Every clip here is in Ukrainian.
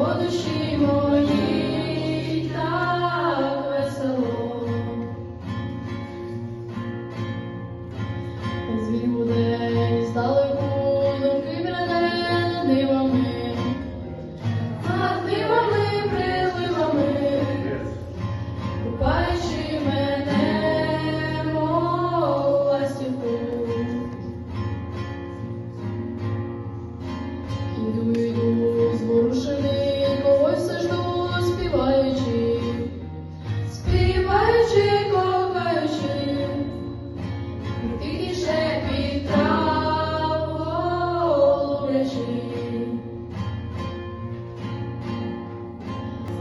我的希望。співаючи, кохаючи, тихіше під травлячи,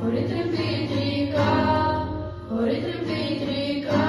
горить тремтить ріка, горить тремтить ріка.